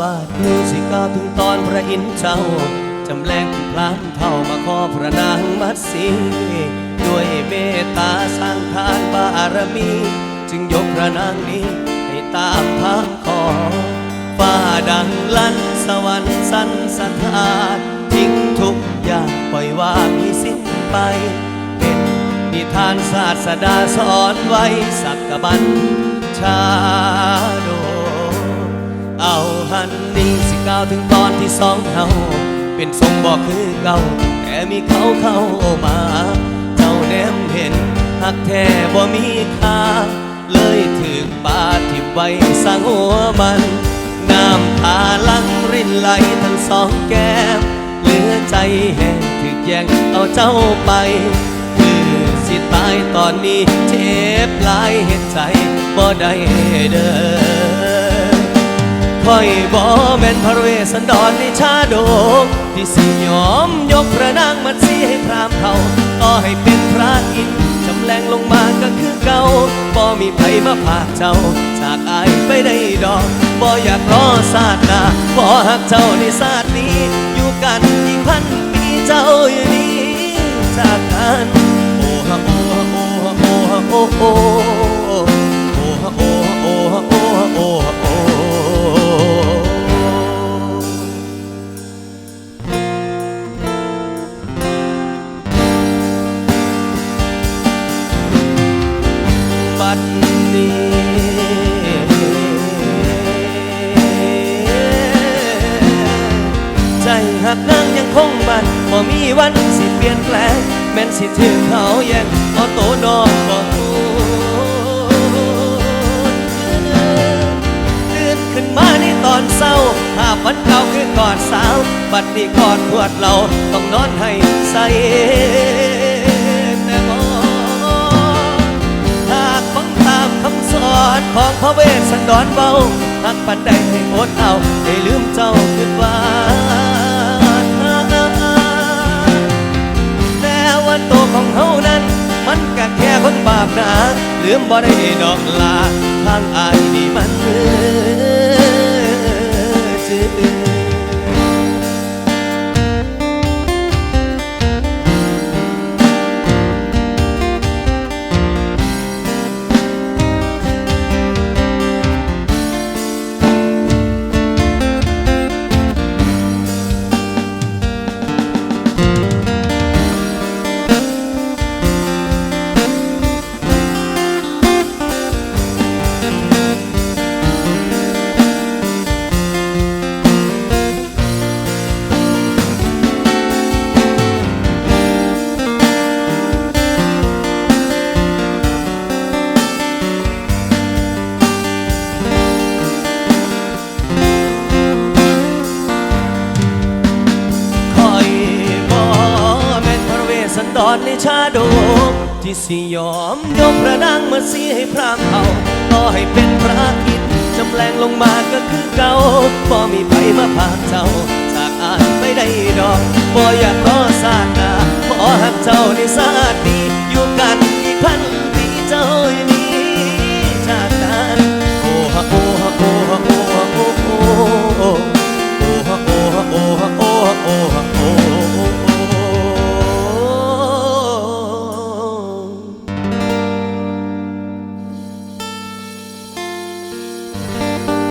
บาทมือสิก้าวถึงตอนพระอินทร์เจ้าจำแรงพลานเท่ามาขอพระนางมัดสีด้วยเมตตาสร้างทานบารมี จึงยกพระนางนี้ให้ตามพระขอฟ้าดังลั่นสวรรค์สันสถานทิ้งทุกอย่างปล่อยวางให้สิ้นไป เป็นนิทานศาสดาสอนไว้สักกบันชาโดาวถึงตอนที่สองเฮาเป็นทรงบอกคือเก่าแต่มีเขาเข้ามา เจ้าแนมเห็นหักแท้บ่มีค่าเลยถึงปาทิบไว้สร้างหัวมัน น้ำตาลังรินไหลทั้งสองแก้มเหลือใจแห้งถึกแย่งเอาเจ้าไปคือสิตายตอนนี้เจ็บหลายเหตุใจบ่ได้เด้อ คอยบ่แม่นพระเวสสันดรในชาดก ที่สิยอมยกพระนางมันสีให้พรามเท่าต่อให้เป็นพระอินทร์จำแรงลงมาก็คือเก่าบ่มีไผมาพากเจ้า จากอายไปได้ดอกบ่อยากรอศาสตนาบ่หักเจ้าในศาสตร์นี้ อยู่กันอีกพันปีเจ้าอยู่นี้จากกันโอ้ฮะโอ้ฮะโอ้ฮะโอ้ฮะโอ้โอ้ฮโอ้ฮะโอ้ฮะโอ้ฮะโอ้ฮะโอ้ งมันบ่มีวันสิเปลี่ยนแปลงแม้นสิถึงเขาแย่งเอาโตนอกบ่ทูนตื่นขึ้นมาในตอนเศร้าภาพวันเก่าคือกอดสาว บัดนี้กอดพวดเราต้องนอนให้ใส่แต่บ่หากฟังตามคำสอนของพระเวสสันดรเบาหากปันใดให้อดเอาให้ลืมเจ้าขึ้นว่า เฮานั้น มันก็แค่คนบาปหนาลืมบ่ได้ดอกลาทางอายนี่มันเออจือ เวสสันดในชาดกที่สิยอมยกพระนางมาสีให้พรามเขาต่อให้เป็นพระอินจำแรงลงมาก็คือเก่าบ่มีไผมาพากเจ้าจากอ่านไม่ได้ดอกบ่อยากรอสาดนา